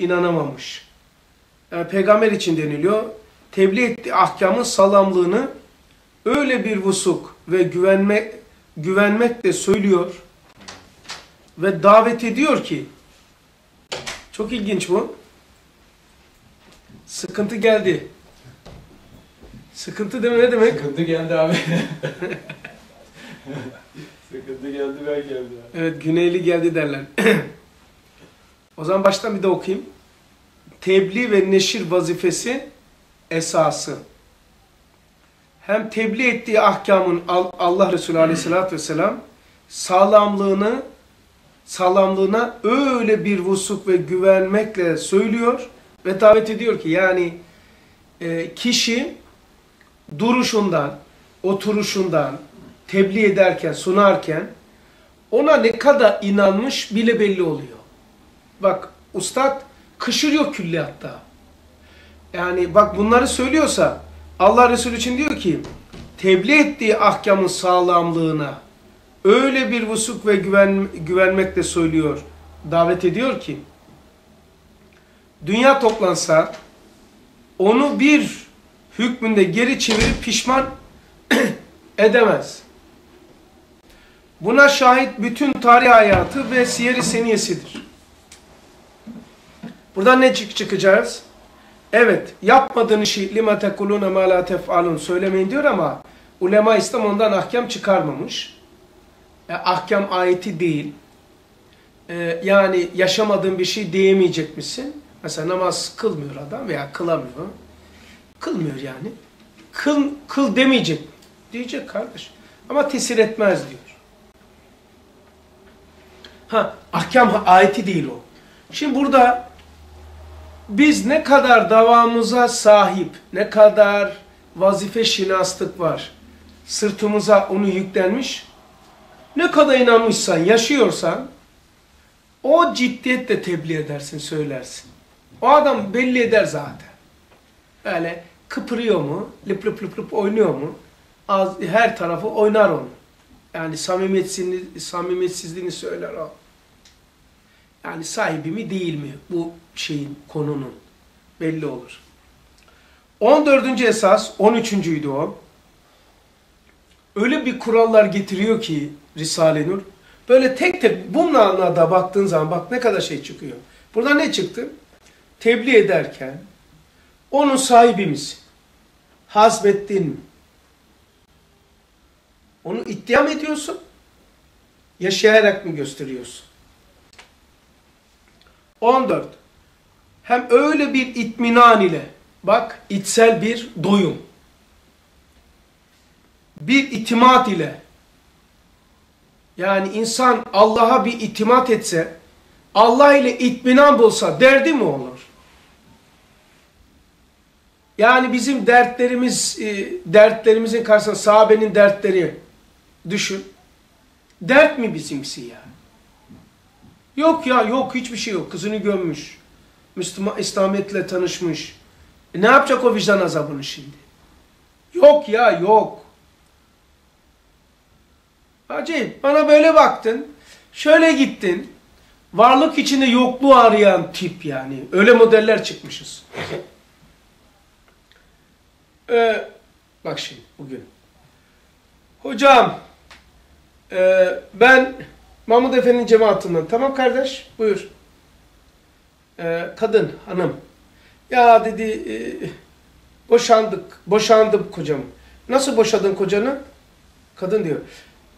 inanamamış. Yani peygamber için deniliyor. Tebliğ ettiği ahkamın salamlığını öyle bir vusuk ve güvenme, güvenmekle söylüyor ve davet ediyor ki çok ilginç bu. Sıkıntı geldi. Sıkıntı deme ne demek? Sıkıntı geldi abi. Sıkıntı geldi ben geldim. Evet güneyli geldi derler. o zaman baştan bir de okuyayım. Tebliğ ve neşir vazifesi esası. Hem tebliğ ettiği ahkamın Al- Allah Resulü Aleyhisselatü Vesselam sağlamlığını sağlamlığına öyle bir vusuk ve güvenmekle söylüyor ve davet ediyor ki yani e, kişi duruşundan, oturuşundan, tebliğ ederken, sunarken ona ne kadar inanmış bile belli oluyor. Bak ustad kışırıyor külliyatta. Yani bak bunları söylüyorsa Allah Resulü için diyor ki tebliğ ettiği ahkamın sağlamlığına öyle bir vusuk ve güven, güvenmekle söylüyor, davet ediyor ki dünya toplansa onu bir hükmünde geri çevirip pişman edemez. Buna şahit bütün tarih hayatı ve siyer-i seniyesidir. Buradan ne çık çıkacağız? Evet, yapmadığın işi lima tekulune ma la tef'alun söylemeyin diyor ama ulema İslam ondan ahkam çıkarmamış. E, ahkam ayeti değil. E, yani yaşamadığın bir şey diyemeyecek misin? Mesela namaz kılmıyor adam veya kılamıyor. Kılmıyor yani. Kıl, kıl demeyecek. Diyecek kardeş. Ama tesir etmez diyor. Ha, ahkam ayeti değil o. Şimdi burada biz ne kadar davamıza sahip, ne kadar vazife şinaslık var, sırtımıza onu yüklenmiş, ne kadar inanmışsan, yaşıyorsan, o ciddiyetle tebliğ edersin, söylersin. O adam belli eder zaten. Böyle kıpırıyor mu, lıp lıp lıp lıp oynuyor mu, az, her tarafı oynar onu. Yani samimiyetsizliğini, samimiyetsizliğini söyler o. Yani sahibi mi değil mi bu şeyin, konunun belli olur. 14. esas, 13.'üydü o. Öyle bir kurallar getiriyor ki Risale-i Nur. Böyle tek tek bununla da baktığın zaman bak ne kadar şey çıkıyor. Burada ne çıktı? Tebliğ ederken onun sahibi misin? Hazmettin mi? Onu iddia mı ediyorsun? Yaşayarak mı gösteriyorsun? 14. Hem öyle bir itminan ile, bak içsel bir doyum, bir itimat ile, yani insan Allah'a bir itimat etse, Allah ile itminan bulsa derdi mi olur? Yani bizim dertlerimiz, e, dertlerimizin karşısında sahabenin dertleri düşün. Dert mi bizimkisi ya? Yok ya yok hiçbir şey yok. Kızını gömmüş. Müslüman İslamiyet'le tanışmış. E ne yapacak o vicdan azabını şimdi? Yok ya yok. Acayip. Bana böyle baktın. Şöyle gittin. Varlık içinde yokluğu arayan tip yani. Öyle modeller çıkmışız. Ee, bak şimdi bugün. Hocam e, ben Mahmud Efendi'nin cemaatinden. Tamam kardeş buyur. Ee, kadın, hanım. Ya dedi e, boşandık, boşandım kocam. Nasıl boşadın kocanı? Kadın diyor.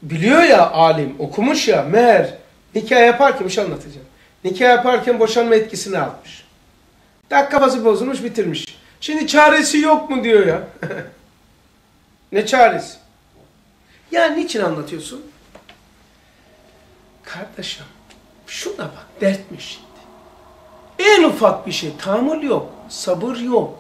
Biliyor ya alim, okumuş ya meğer nikah yaparken bir şey anlatacağım. Nikah yaparken boşanma etkisini almış. Tak kafası bozulmuş bitirmiş. Şimdi çaresi yok mu diyor ya. ne çaresi? Ya niçin anlatıyorsun? Kardeşim şuna bak dertmiş şimdi. En ufak bir şey tahammül yok, sabır yok,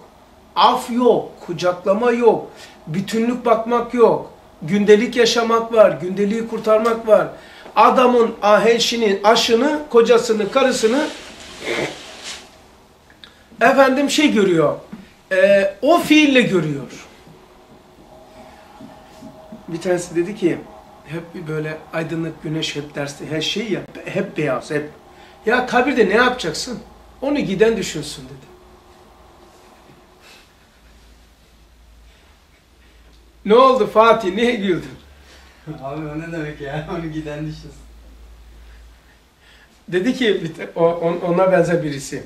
af yok, kucaklama yok, bütünlük bakmak yok, gündelik yaşamak var, gündeliği kurtarmak var. Adamın ahelşini, aşını, kocasını, karısını efendim şey görüyor, e, o fiille görüyor. Bir tanesi dedi ki, hep böyle aydınlık güneş hep derste her şey ya hep beyaz hep. Ya kabirde ne yapacaksın? Onu giden düşünsün dedi. Ne oldu Fatih? Niye güldün? Abi o ne demek ya? Onu giden düşünsün. Dedi ki bir ona benzer birisi.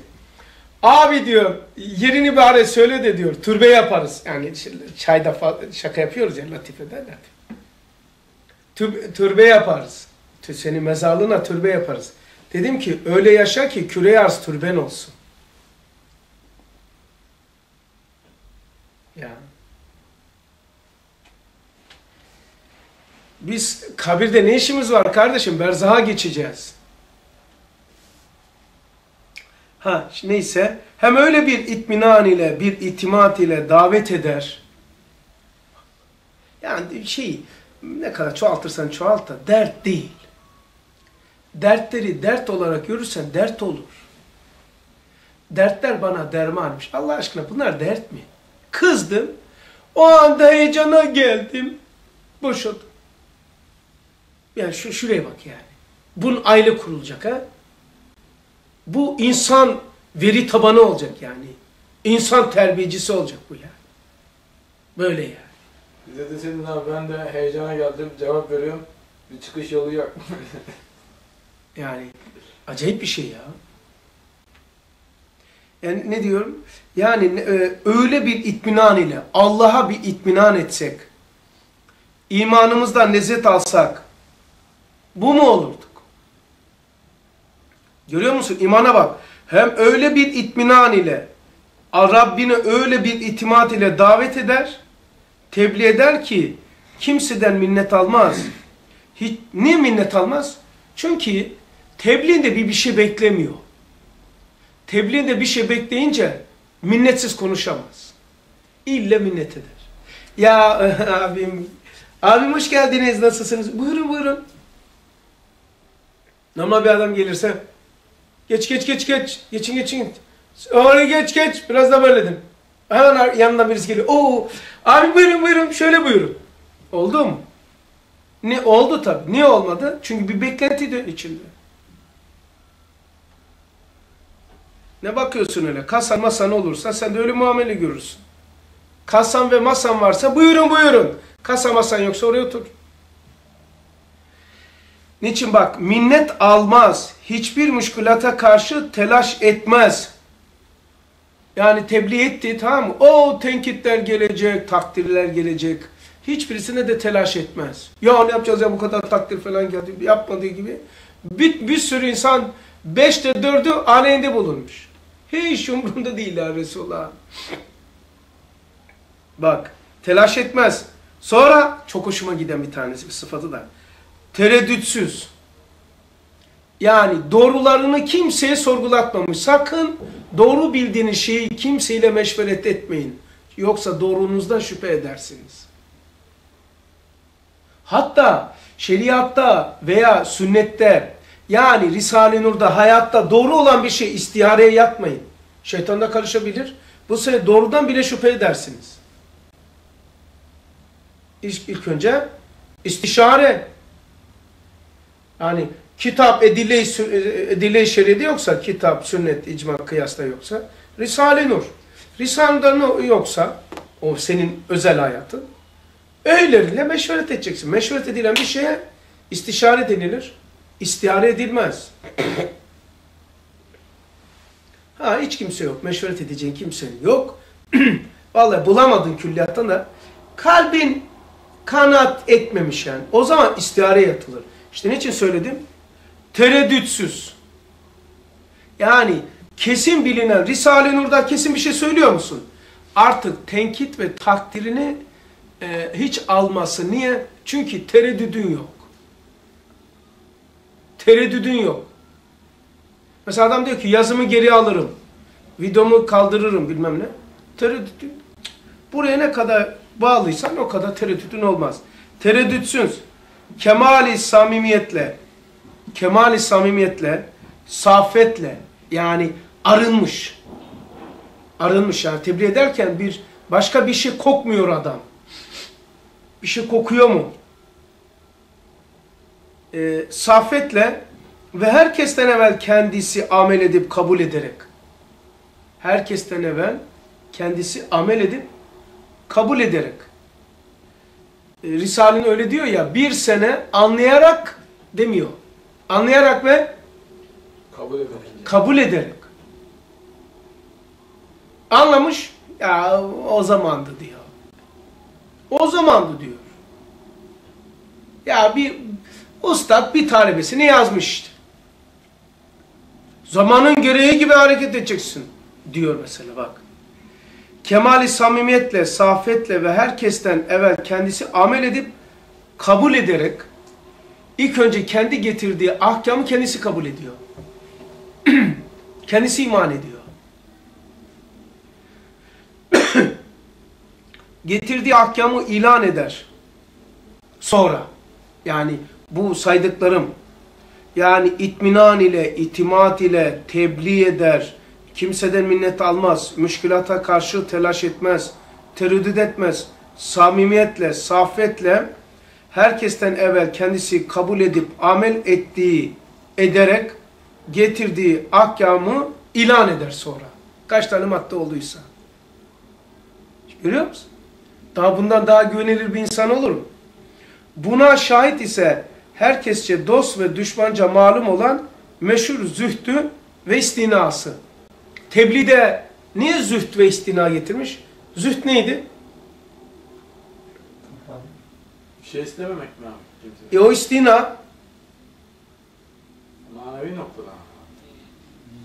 Abi diyor yerini bari söyle de diyor türbe yaparız. Yani çayda şaka yapıyoruz ya latife Tür- türbe yaparız. Senin mezarlığına türbe yaparız. Dedim ki öyle yaşa ki küre arz türben olsun. Ya. Biz kabirde ne işimiz var kardeşim? Berzaha geçeceğiz. Ha neyse hem öyle bir itminan ile bir itimat ile davet eder. Yani şey ne kadar çoğaltırsan çoğalt da dert değil. Dertleri dert olarak görürsen dert olur. Dertler bana dermanmış. Allah aşkına bunlar dert mi? Kızdım. O anda heyecana geldim. Boşadım. Yani şu şuraya bak yani. Bunun aile kurulacak ha. Bu insan veri tabanı olacak yani. İnsan terbiyecisi olacak bu yani. Böyle yani. Bize deseydin abi ben de heyecana geldim cevap veriyorum. Bir çıkış yolu yok. Yani acayip bir şey ya. Yani ne diyorum? Yani e, öyle bir itminan ile Allah'a bir itminan etsek, imanımızdan lezzet alsak, bu mu olurduk? Görüyor musun? İmana bak. Hem öyle bir itminan ile Rabbine öyle bir itimat ile davet eder, tebliğ eder ki kimseden minnet almaz. Hiç, niye minnet almaz? Çünkü tebliğinde bir bir şey beklemiyor. Tebliğinde bir şey bekleyince minnetsiz konuşamaz. İlle minnet eder. Ya abim, abim hoş geldiniz, nasılsınız? Buyurun buyurun. Normal bir adam gelirse, geç geç geç geç, geçin geçin. Oraya geç geç, biraz da böyledim. Hemen yanından birisi geliyor. Oo, abi buyurun buyurun, şöyle buyurun. Oldu mu? Ne oldu tabii. Niye olmadı? Çünkü bir beklenti de içinde. Ne bakıyorsun öyle? Kasan masan olursa sen de öyle muamele görürsün. Kasan ve masan varsa buyurun buyurun. Kasa masan yoksa oraya otur. Niçin bak minnet almaz. Hiçbir müşkülata karşı telaş etmez. Yani tebliğ etti tamam mı? O tenkitler gelecek, takdirler gelecek. Hiçbirisine de telaş etmez. Ya ne yapacağız ya bu kadar takdir falan geldi yapmadığı gibi. Bir, bir sürü insan beşte dördü aleyhinde bulunmuş. Hiç umurunda değil ya Resulullah. Bak telaş etmez. Sonra çok hoşuma giden bir tanesi bir sıfatı da. Tereddütsüz. Yani doğrularını kimseye sorgulatmamış. Sakın doğru bildiğiniz şeyi kimseyle meşveret etmeyin. Yoksa doğrunuzdan şüphe edersiniz. Hatta şeriatta veya sünnette yani Risale-i Nur'da hayatta doğru olan bir şey istihareye yatmayın. Şeytan da karışabilir. Bu sefer doğrudan bile şüphe edersiniz. İlk, ilk önce istişare. Yani kitap edile-i sü- edile-i şeride yoksa, kitap, sünnet, icma, kıyasla yoksa, Risale-i Nur. Risale-i Nur yoksa, o senin özel hayatın, öyleriyle meşveret edeceksin. Meşveret edilen bir şeye istişare denilir. İstihare edilmez. ha hiç kimse yok. Meşveret edeceğin kimsenin yok. Vallahi bulamadın külliyattan da kalbin kanat etmemiş yani. O zaman istihare yatılır. İşte niçin söyledim? Tereddütsüz. Yani kesin bilinen Risale-i Nur'da kesin bir şey söylüyor musun? Artık tenkit ve takdirini e, hiç alması. Niye? Çünkü tereddüdün yok. Tereddüdün yok. Mesela adam diyor ki yazımı geri alırım. Videomu kaldırırım bilmem ne. Tereddüdün. Buraya ne kadar bağlıysan o kadar tereddüdün olmaz. Tereddütsüz. Kemali samimiyetle, kemali samimiyetle, safetle yani arınmış. Arınmış yani tebliğ ederken bir başka bir şey kokmuyor adam. Bir şey kokuyor mu? Ee, safetle ve herkesten evvel kendisi amel edip kabul ederek. herkesten evvel kendisi amel edip kabul ederek. E, Risale'nin öyle diyor ya bir sene anlayarak demiyor. Anlayarak ve Kabul ederim. kabul ederek. Anlamış ya o zamandı diyor. O zamandı diyor. Ya bir ustad bir talebesini yazmış işte. Zamanın gereği gibi hareket edeceksin diyor mesela bak. Kemali samimiyetle, safetle ve herkesten evvel kendisi amel edip kabul ederek ilk önce kendi getirdiği ahkamı kendisi kabul ediyor. kendisi iman ediyor. getirdiği ahkamı ilan eder. Sonra yani bu saydıklarım yani itminan ile, itimat ile tebliğ eder, kimseden minnet almaz, müşkülata karşı telaş etmez, tereddüt etmez, samimiyetle, safetle herkesten evvel kendisi kabul edip amel ettiği, ederek getirdiği ahkamı ilan eder sonra. Kaç tane madde olduysa. Görüyor musun? Daha bundan daha güvenilir bir insan olur mu? Buna şahit ise herkesçe dost ve düşmanca malum olan meşhur zühdü ve istinası. Tebliğde niye zühd ve istina getirmiş? Zühd neydi? Bir şey istememek mi abi? Kimse. E o istina Manevi noktada.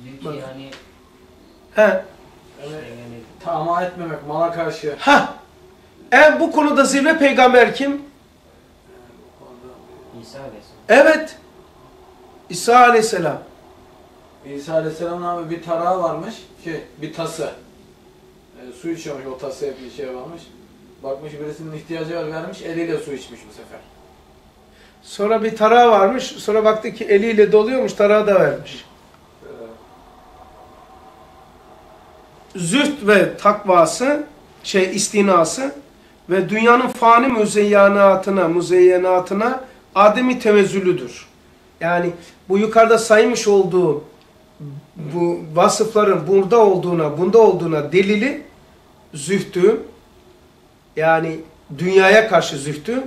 Diyor ki yani he, yani tamah etmemek mala karşı. ha. En bu konuda zirve peygamber kim? İsa Aleyhisselam. Evet. İsa aleyhisselam. İsa Aleyhisselam'ın abi bir tarağı varmış. Şey, bir tası. E, su içiyormuş o tasaya bir şey varmış. Bakmış birisinin ihtiyacı var vermiş eliyle su içmiş bu sefer. Sonra bir tarağı varmış. Sonra baktı ki eliyle doluyormuş. Tarağı da vermiş. Zühd ve takvası, şey istinası ve dünyanın fani müzeyyenatına, müzeyyenatına ademi tevezzülüdür. Yani bu yukarıda saymış olduğu bu vasıfların burada olduğuna, bunda olduğuna delili zühdü, yani dünyaya karşı zühdü,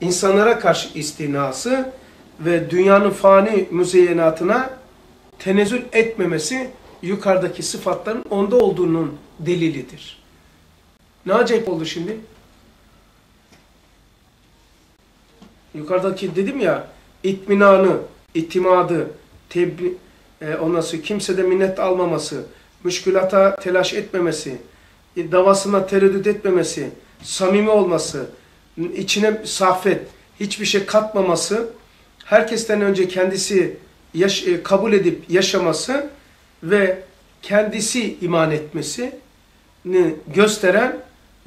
insanlara karşı istinası ve dünyanın fani müzeyyenatına tenezzül etmemesi yukarıdaki sıfatların onda olduğunun delilidir. Ne acayip oldu şimdi? Yukarıdaki dedim ya, itminanı, itimadı, tebli, e, ondan kimsede minnet almaması, müşkülata telaş etmemesi, davasına tereddüt etmemesi, samimi olması, içine safet, hiçbir şey katmaması, herkesten önce kendisi yaş- e, kabul edip yaşaması ve kendisi iman etmesini gösteren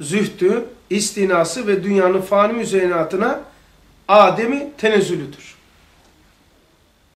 zühdü, istinası ve dünyanın fani müzeyyenatına Adem'i tenezzülüdür.